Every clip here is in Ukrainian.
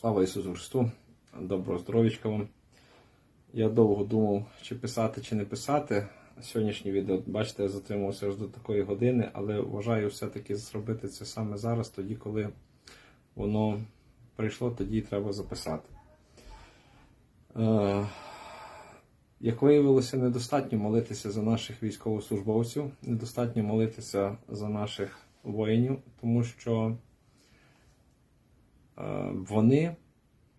Слава Ісусу Христу! Доброго здоров'ячка вам. Я довго думав, чи писати, чи не писати. Сьогоднішнє відео, бачите, я затримувався аж до такої години, але вважаю все-таки зробити це саме зараз, тоді, коли воно прийшло, тоді треба записати. Е, як виявилося, недостатньо молитися за наших військовослужбовців, недостатньо молитися за наших воїнів, тому що вони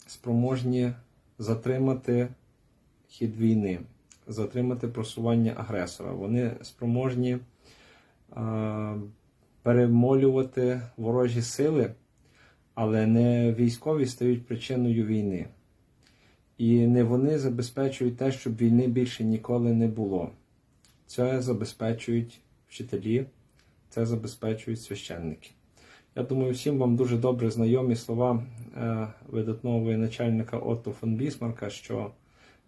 спроможні затримати хід війни, затримати просування агресора. Вони спроможні е, перемолювати ворожі сили, але не військові стають причиною війни. І не вони забезпечують те, щоб війни більше ніколи не було. Це забезпечують вчителі, це забезпечують священники. Я думаю, всім вам дуже добре знайомі слова е, видатного воєначальника Отто фон Бісмарка, що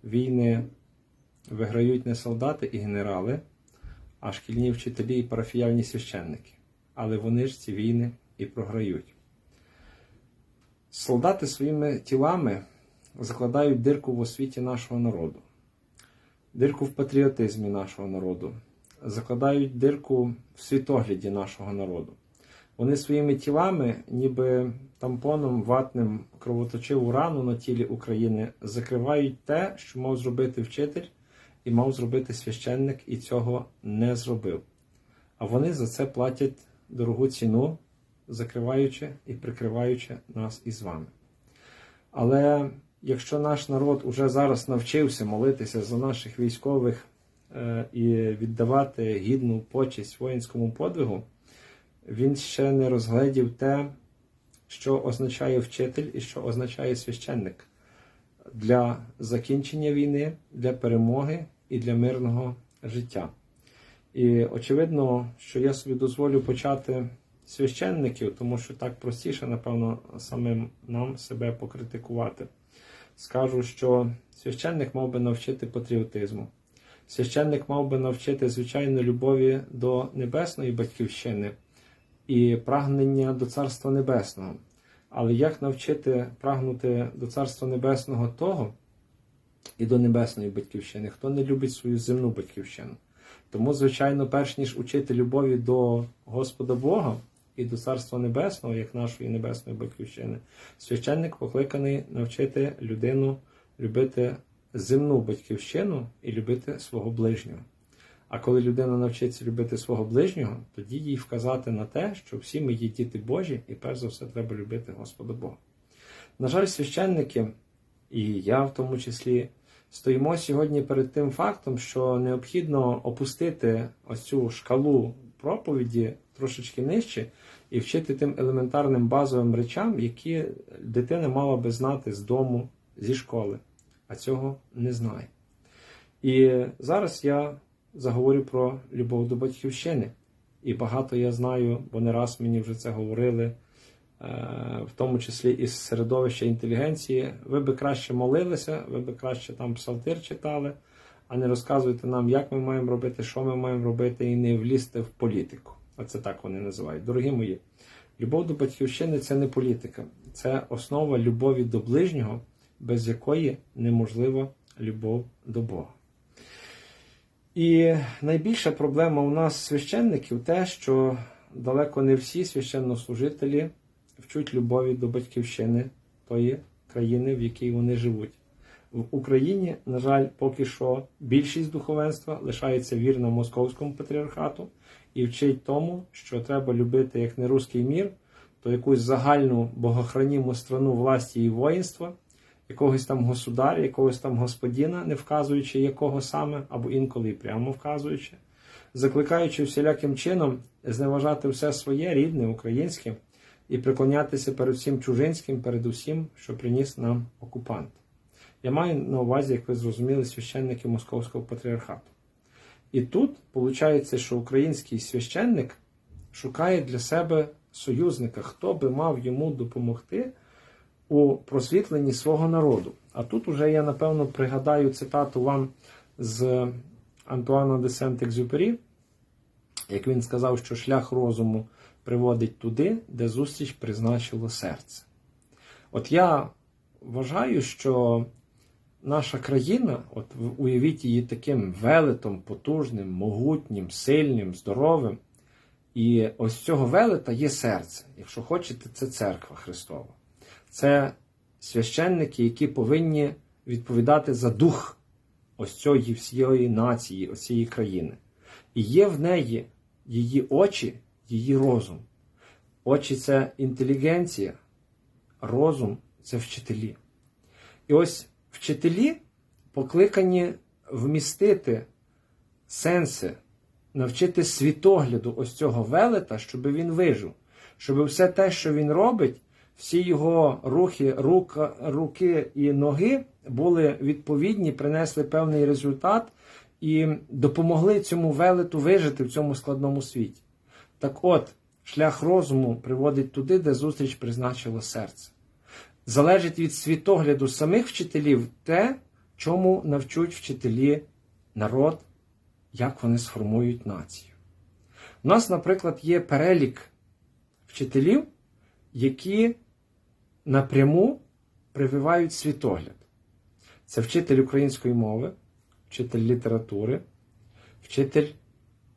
війни виграють не солдати і генерали, а шкільні вчителі і парафіяльні священники. Але вони ж ці війни і програють. Солдати своїми тілами закладають дирку в освіті нашого народу, дирку в патріотизмі нашого народу, закладають дирку в світогляді нашого народу. Вони своїми тілами, ніби тампоном ватним кровоточиву рану на тілі України, закривають те, що мав зробити вчитель і мав зробити священник, і цього не зробив. А вони за це платять дорогу ціну, закриваючи і прикриваючи нас із вами. Але якщо наш народ уже зараз навчився молитися за наших військових е, і віддавати гідну почесть воїнському подвигу, він ще не розгледів те, що означає вчитель і що означає священник для закінчення війни, для перемоги і для мирного життя. І очевидно, що я собі дозволю почати священників, тому що так простіше, напевно, самим нам себе покритикувати. Скажу, що священник мав би навчити патріотизму. Священник мав би навчити звичайно любові до небесної батьківщини і прагнення до Царства Небесного. Але як навчити прагнути до Царства Небесного того і до Небесної батьківщини, хто не любить свою земну батьківщину? Тому, звичайно, перш ніж учити любові до Господа Бога і до Царства Небесного, як нашої небесної батьківщини, священник покликаний навчити людину любити земну батьківщину і любити свого ближнього. А коли людина навчиться любити свого ближнього, тоді їй вказати на те, що всі ми є діти Божі, і перш за все треба любити Господа Бога. На жаль, священники, і я в тому числі, стоїмо сьогодні перед тим фактом, що необхідно опустити ось цю шкалу проповіді трошечки нижче і вчити тим елементарним базовим речам, які дитина мала би знати з дому, зі школи, а цього не знає. І зараз я заговорю про любов до батьківщини. І багато я знаю, бо не раз мені вже це говорили, е, в тому числі із середовища інтелігенції. Ви би краще молилися, ви би краще там псалтир читали, а не розказуйте нам, як ми маємо робити, що ми маємо робити, і не влізти в політику. Оце так вони називають. Дорогі мої, любов до батьківщини це не політика, це основа любові до ближнього, без якої неможлива любов до Бога. І найбільша проблема у нас священників те, що далеко не всі священнослужителі вчуть любові до батьківщини тої країни, в якій вони живуть. В Україні, на жаль, поки що більшість духовенства лишається вірна московському патріархату і вчить тому, що треба любити як не руський мір, то якусь загальну богохраніму страну власті і воїнства якогось там государя, якогось там господіна, не вказуючи якого саме, або інколи і прямо вказуючи, закликаючи всіляким чином зневажати все своє рідне, українське, і приклонятися перед всім чужинським, перед усім, що приніс нам окупант. Я маю на увазі, як ви зрозуміли, священники Московського патріархату. І тут виходить, що український священник шукає для себе союзника, хто би мав йому допомогти у просвітленні свого народу. А тут уже я, напевно, пригадаю цитату вам з Антуана де Сент-Екзюпері, як він сказав, що шлях розуму приводить туди, де зустріч призначило серце. От я вважаю, що наша країна, от уявіть її таким велетом, потужним, могутнім, сильним, здоровим. І ось цього велета є серце. Якщо хочете, це церква Христова. Це священники, які повинні відповідати за дух ось цієї всієї нації, ось цієї країни. І є в неї її очі, її розум. Очі це інтелігенція, розум це вчителі. І ось вчителі покликані вмістити сенси, навчити світогляду ось цього велета, щоб він вижив, щоб все те, що він робить, всі його рухи, рука, руки і ноги були відповідні, принесли певний результат і допомогли цьому велету вижити в цьому складному світі. Так от, шлях розуму приводить туди, де зустріч призначило серце. Залежить від світогляду самих вчителів те, чому навчуть вчителі народ, як вони сформують націю. У нас, наприклад, є перелік вчителів, які напряму прививають світогляд. Це вчитель української мови, вчитель літератури, вчитель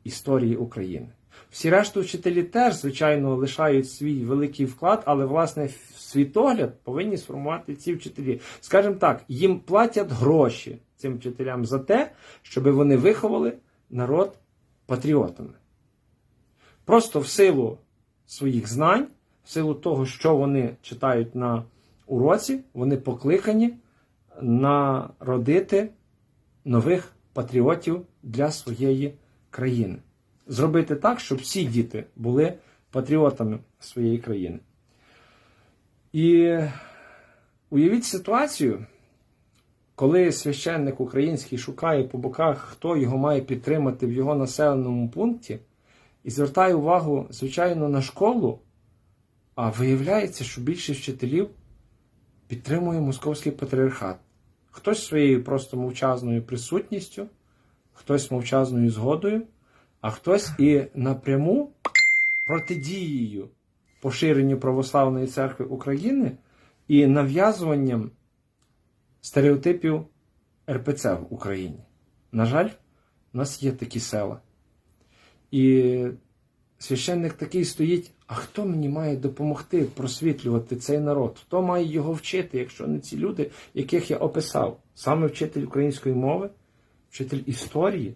історії України. Всі решту вчителі теж, звичайно, лишають свій великий вклад, але, власне, світогляд повинні сформувати ці вчителі. Скажімо так, їм платять гроші цим вчителям за те, щоб вони виховали народ патріотами. Просто в силу своїх знань, в силу того, що вони читають на уроці, вони покликані народити нових патріотів для своєї країни. Зробити так, щоб всі діти були патріотами своєї країни. І уявіть ситуацію, коли священник український шукає по боках, хто його має підтримати в його населеному пункті, і звертає увагу, звичайно, на школу, а виявляється, що більшість вчителів підтримує московський патріархат. Хтось своєю просто мовчазною присутністю, хтось мовчазною згодою, а хтось і напряму протидією поширенню православної церкви України і нав'язуванням стереотипів РПЦ в Україні. На жаль, у нас є такі села. І священник такий стоїть, а хто мені має допомогти просвітлювати цей народ? Хто має його вчити, якщо не ці люди, яких я описав? Саме вчитель української мови, вчитель історії,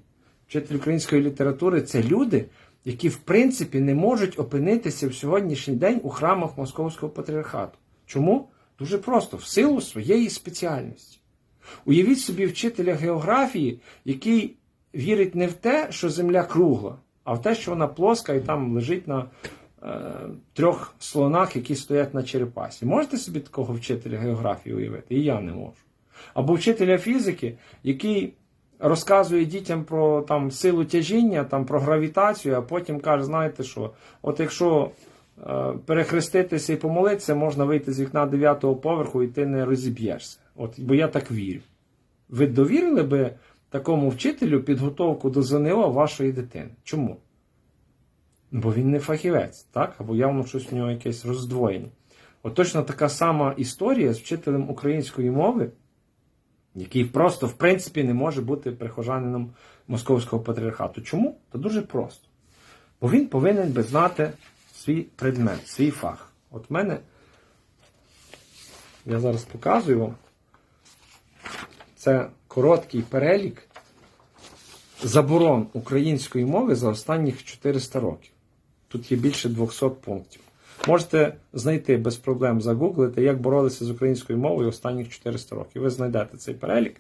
вчитель української літератури це люди, які в принципі не можуть опинитися в сьогоднішній день у храмах Московського патріархату. Чому? Дуже просто, в силу своєї спеціальності. Уявіть собі вчителя географії, який вірить не в те, що земля кругла, а в те, що вона плоска і там лежить на е, трьох слонах, які стоять на черепасі. Можете собі такого вчителя географії уявити? І я не можу. Або вчителя фізики, який розказує дітям про там, силу тяжіння, там, про гравітацію, а потім каже, знаєте що, от якщо е, перехреститися і помолитися, можна вийти з вікна 9-го поверху і ти не розіб'єшся. От, бо я так вірю. Ви довірили би такому вчителю підготовку до ЗНО вашої дитини? Чому? Бо він не фахівець, так? Або явно щось у нього якесь роздвоєння. От точно така сама історія з вчителем української мови, який просто, в принципі, не може бути прихожанином московського патріархату. Чому? Та дуже просто. Бо він повинен би знати свій предмет, свій фах. От в мене, я зараз показую вам, це короткий перелік заборон української мови за останніх 400 років. Тут є більше 200 пунктів. Можете знайти без проблем загуглити, як боролися з українською мовою останніх 400 років. Ви знайдете цей перелік.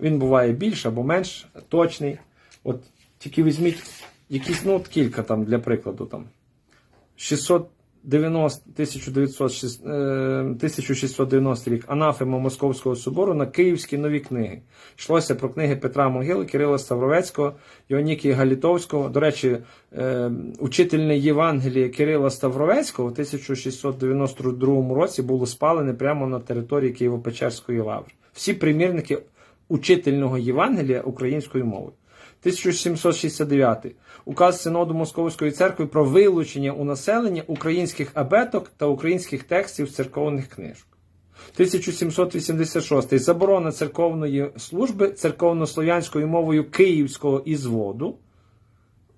Він буває більш або менш точний. От тільки візьміть якісь, ну, от кілька там для прикладу. там 690, 1906, е, 1690 рік анафема Московського собору на Київські нові книги. Йшлося про книги Петра Могили, Кирила Ставровецького, Іонікія Галітовського. До речі, е, учительне Євангеліє Кирила Ставровецького в 1692 році було спалене прямо на території Києво-Печерської лаври. Всі примірники учительного Євангелія українською мовою. 1769. Указ Синоду Московської церкви про вилучення у населення українських абеток та українських текстів церковних книжок. 1786. Заборона церковної служби церковнослов'янською мовою Київського ізводу,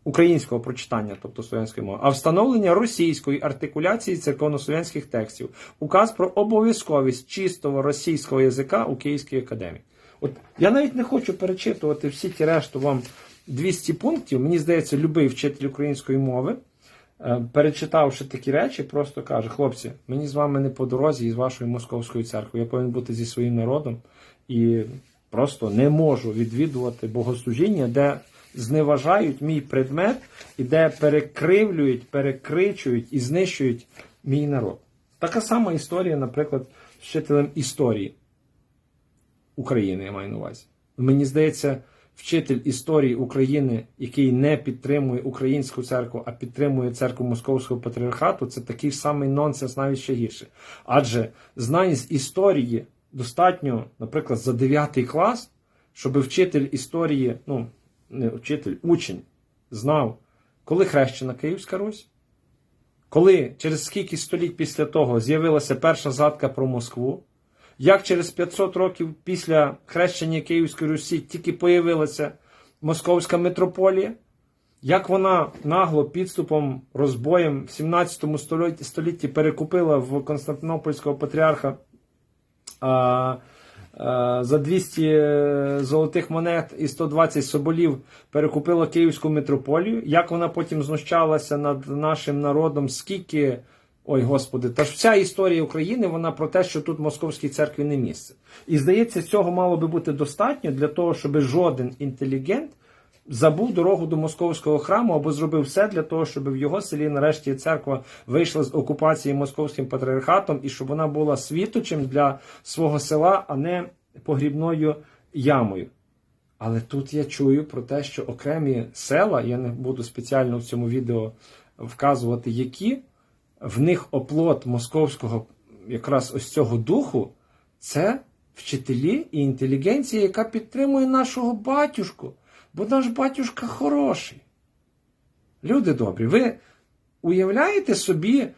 українського прочитання, тобто слов'янської мови, а встановлення російської артикуляції церковнослов'янських текстів. Указ про обов'язковість чистого російського язика у Київській академії. От я навіть не хочу перечитувати всі ті решту вам 200 пунктів. Мені здається, любий вчитель української мови, е, перечитавши такі речі, просто каже: хлопці, мені з вами не по дорозі і з вашою московською церквою. Я повинен бути зі своїм народом і просто не можу відвідувати богослужіння, де зневажають мій предмет і де перекривлюють, перекричують і знищують мій народ. Така сама історія, наприклад, з вчителем історії. України, я маю на увазі. Мені здається, вчитель історії України, який не підтримує українську церкву, а підтримує церкву Московського патріархату, це такий самий нонсенс, навіть ще гірше. Адже знань з історії достатньо, наприклад, за 9 клас, щоб вчитель історії, ну, не вчитель, учень, знав, коли хрещена Київська Русь, коли через скільки століть після того з'явилася перша згадка про Москву, як через 500 років після хрещення Київської Русі тільки появилася Московська митрополія, як вона нагло підступом, розбоєм в 17 столітті, столітті перекупила в Константинопольського патріарха а, а, за 200 золотих монет і 120 соболів перекупила Київську митрополію, як вона потім знущалася над нашим народом, скільки. Ой, Господи, та ж вся історія України вона про те, що тут московській церкві не місце. І здається, цього мало би бути достатньо для того, щоб жоден інтелігент забув дорогу до московського храму або зробив все для того, щоб в його селі нарешті церква вийшла з окупації московським патріархатом і щоб вона була світочем для свого села, а не погрібною ямою. Але тут я чую про те, що окремі села, я не буду спеціально в цьому відео вказувати, які в них оплот московського якраз ось цього духу це вчителі і інтелігенція, яка підтримує нашого батюшку. Бо наш батюшка хороший. Люди добрі, ви уявляєте собі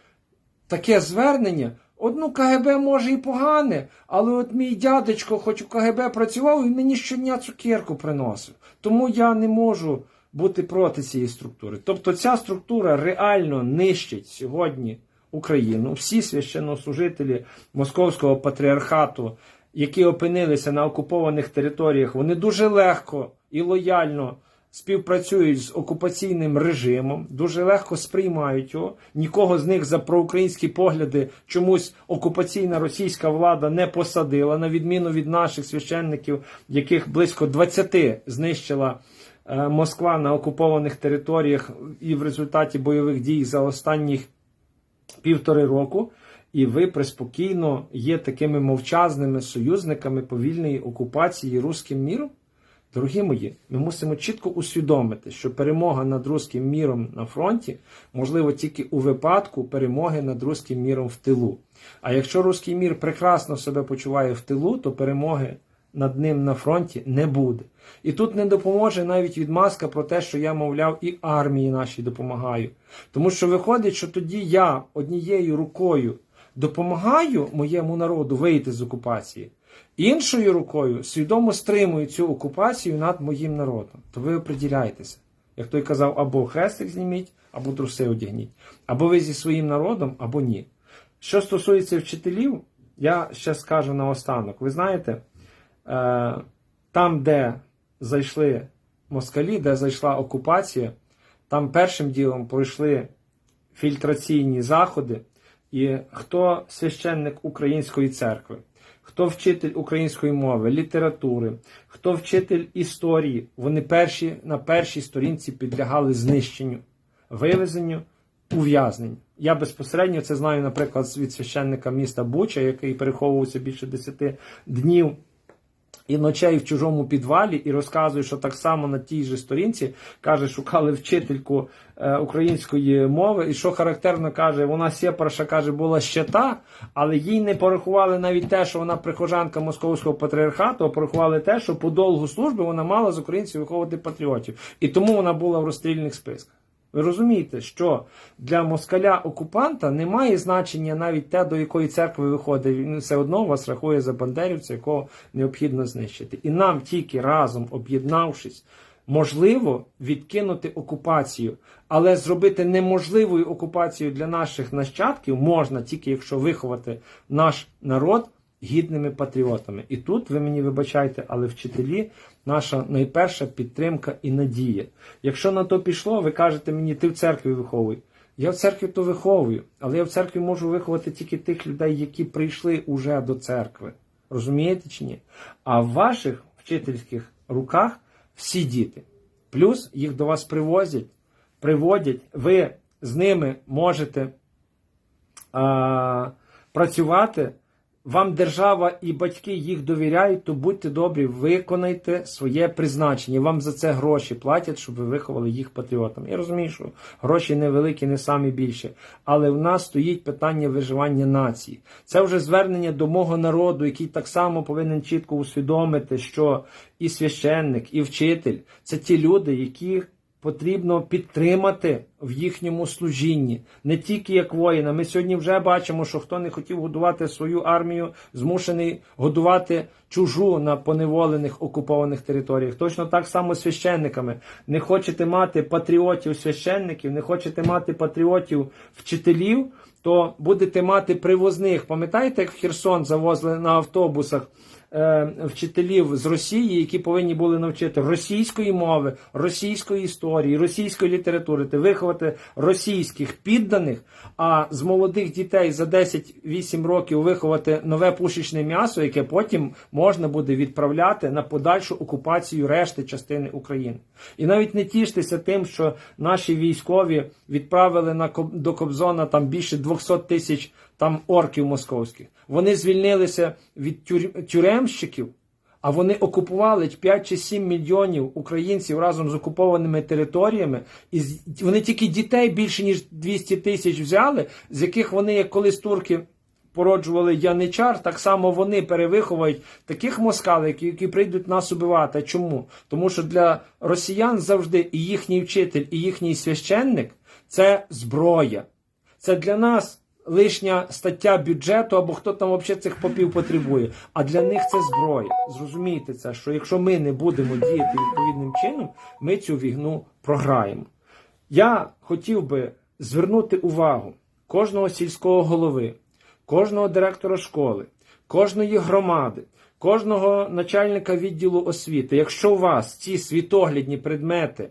таке звернення? Одну КГБ може і погане, але от мій дядечко, хоч у КГБ працював, він мені щодня цукерку приносив. Тому я не можу бути проти цієї структури. Тобто ця структура реально нищить сьогодні Україну. Всі священнослужителі Московського патріархату, які опинилися на окупованих територіях, вони дуже легко і лояльно співпрацюють з окупаційним режимом, дуже легко сприймають його. Нікого з них за проукраїнські погляди чомусь окупаційна російська влада не посадила, на відміну від наших священників, яких близько 20 знищила. Е, Москва на окупованих територіях і в результаті бойових дій за останніх півтори року, і ви приспокійно є такими мовчазними союзниками повільної окупації руським міром? Дорогі мої, ми мусимо чітко усвідомити, що перемога над руським міром на фронті можливо тільки у випадку перемоги над руським міром в тилу. А якщо руський мір прекрасно себе почуває в тилу, то перемоги над ним на фронті не буде. І тут не допоможе навіть відмазка про те, що я, мовляв, і армії нашій допомагаю. Тому що виходить, що тоді я однією рукою допомагаю моєму народу вийти з окупації, іншою рукою свідомо стримую цю окупацію над моїм народом. То ви оприділяєтеся. Як той казав, або хрестик зніміть, або труси одягніть. Або ви зі своїм народом, або ні. Що стосується вчителів, я ще скажу наостанок. Ви знаєте, там, де зайшли москалі, де зайшла окупація, там першим ділом пройшли фільтраційні заходи. І хто священник Української церкви, хто вчитель української мови, літератури, хто вчитель історії, вони перші на першій сторінці підлягали знищенню, вивезенню, ув'язненню. Я безпосередньо це знаю, наприклад, від священника міста Буча, який переховувався більше 10 днів і ночей в чужому підвалі, і розказує, що так само на тій же сторінці каже, шукали вчительку е, української мови, і що характерно каже, вона сєпарша каже, була ще та, але їй не порахували навіть те, що вона прихожанка московського патріархату, а порахували те, що по довгу служби вона мала з українців виховувати патріотів. І тому вона була в розстрільних списках. Ви розумієте, що для москаля-окупанта немає значення навіть те, до якої церкви виходить. Він все одно вас рахує за бандерівця, якого необхідно знищити. І нам тільки разом об'єднавшись, можливо відкинути окупацію, але зробити неможливою окупацію для наших нащадків можна тільки якщо виховати наш народ гідними патріотами. І тут ви мені вибачайте, але вчителі наша найперша підтримка і надія. Якщо на то пішло, ви кажете мені, ти в церкві виховуй. Я в церкві то виховую, але я в церкві можу виховати тільки тих людей, які прийшли уже до церкви. Розумієте чи ні? А в ваших вчительських руках всі діти. Плюс їх до вас привозять, приводять, ви з ними можете а, працювати. Вам держава і батьки їх довіряють, то будьте добрі, виконайте своє призначення. Вам за це гроші платять, щоб ви виховали їх патріотами. Я розумію, що гроші невеликі, не самі більші. Але в нас стоїть питання виживання нації. Це вже звернення до мого народу, який так само повинен чітко усвідомити, що і священник, і вчитель це ті люди, яких потрібно підтримати в їхньому служінні, не тільки як воїна. Ми сьогодні вже бачимо, що хто не хотів годувати свою армію, змушений годувати чужу на поневолених окупованих територіях. Точно так само з священниками. Не хочете мати патріотів священників, не хочете мати патріотів вчителів, то будете мати привозних. Пам'ятаєте, як в Херсон завозили на автобусах? Е, вчителів з Росії, які повинні були навчити російської мови, російської історії, російської літератури, та виховати російських підданих, а з молодих дітей за 10-8 років виховати нове пушечне м'ясо, яке потім можна буде відправляти на подальшу окупацію решти частини України. І навіть не тіштеся тим, що наші військові відправили на до Кобзона там більше 200 тисяч там орків московських. Вони звільнилися від тюр- тюремщиків, а вони окупували 5 чи 7 мільйонів українців разом з окупованими територіями. І вони тільки дітей більше ніж 200 тисяч взяли, з яких вони, як колись турки. Породжували яничар, так само вони перевиховують таких москалів, які прийдуть нас убивати. Чому? Тому що для росіян завжди і їхній вчитель, і їхній священник це зброя. Це для нас лишня стаття бюджету, або хто там взагалі цих попів потребує. А для них це зброя. Зрозумійте це, що якщо ми не будемо діяти відповідним чином, ми цю війну програємо. Я хотів би звернути увагу кожного сільського голови, кожного директора школи, кожної громади, кожного начальника відділу освіти. Якщо у вас ці світоглядні предмети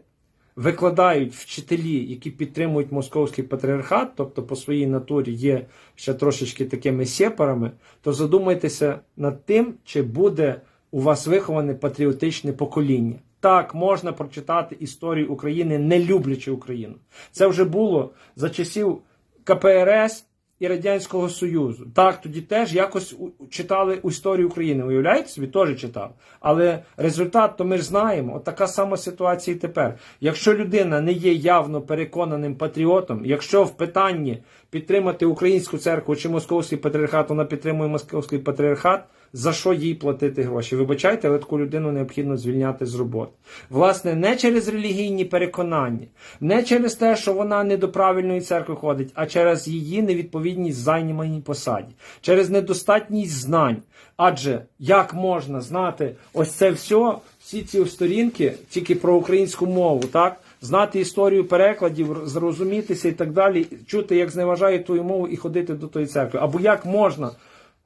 викладають вчителі, які підтримують московський патріархат, тобто по своїй натурі є ще трошечки такими сепарами, то задумайтеся над тим, чи буде у вас виховане патріотичне покоління. Так, можна прочитати історію України, не люблячи Україну. Це вже було за часів КПРС і Радянського Союзу. Так, тоді теж якось читали історію України. Уявляєте собі, теж читав. Але результат то ми ж знаємо. От така сама ситуація і тепер. Якщо людина не є явно переконаним патріотом, якщо в питанні підтримати українську церкву чи московський патріархат, вона підтримує московський патріархат. За що їй платити гроші? Вибачайте, але таку людину необхідно звільняти з роботи. Власне, не через релігійні переконання, не через те, що вона не до правильної церкви ходить, а через її невідповідність займаній посаді, через недостатність знань. Адже як можна знати ось це все, всі ці сторінки тільки про українську мову, так? Знати історію перекладів, зрозумітися і так далі, чути, як зневажають твою мову і ходити до тої церкви. Або як можна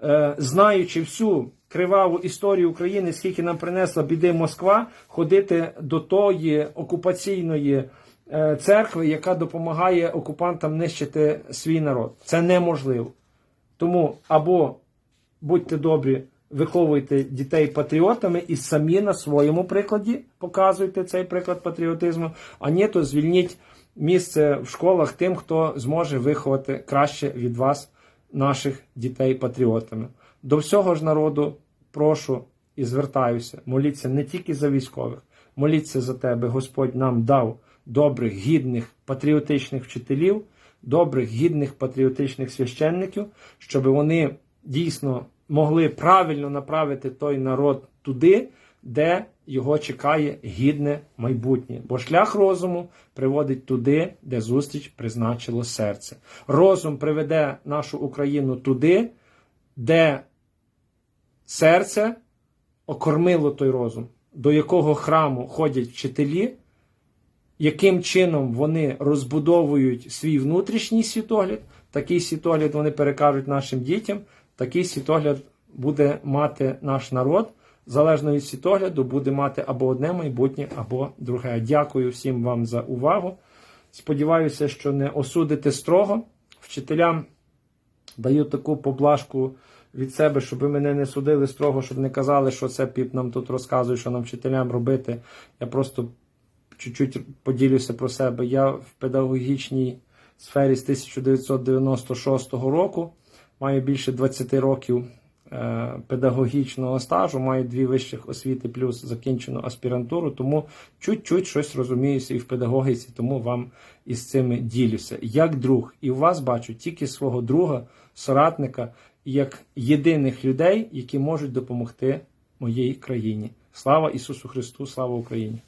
е, знаючи всю криваву історію України, скільки нам принесла біди Москва, ходити до тої окупаційної е, церкви, яка допомагає окупантам нищити свій народ. Це неможливо. Тому або будьте добрі, виховуйте дітей патріотами і самі на своєму прикладі показуйте цей приклад патріотизму, а ні, то звільніть місце в школах тим, хто зможе виховати краще від вас наших дітей патріотами. До всього ж народу прошу і звертаюся, моліться не тільки за військових, моліться за тебе. Господь нам дав добрих, гідних, патріотичних вчителів, добрих, гідних патріотичних священників, щоб вони дійсно могли правильно направити той народ туди, де його чекає гідне майбутнє, бо шлях розуму приводить туди, де зустріч призначило серце. Розум приведе нашу Україну туди, де серце окормило той розум, до якого храму ходять вчителі, яким чином вони розбудовують свій внутрішній світогляд, такий світогляд вони перекажуть нашим дітям, такий світогляд буде мати наш народ. Залежно від світогляду, буде мати або одне майбутнє, або друге. Дякую всім вам за увагу. Сподіваюся, що не осудите строго. Вчителям даю таку поблажку від себе, щоб ви мене не судили строго, щоб не казали, що це піп нам тут розказує, що нам вчителям робити. Я просто чуть-чуть поділюся про себе. Я в педагогічній сфері з 1996 року маю більше 20 років е, педагогічного стажу, маю дві вищих освіти, плюс закінчену аспірантуру, тому чуть-чуть щось розуміюся і в педагогіці, тому вам із цими ділюся. Як друг, і у вас бачу тільки свого друга, соратника, як єдиних людей, які можуть допомогти моїй країні. Слава Ісусу Христу, слава Україні!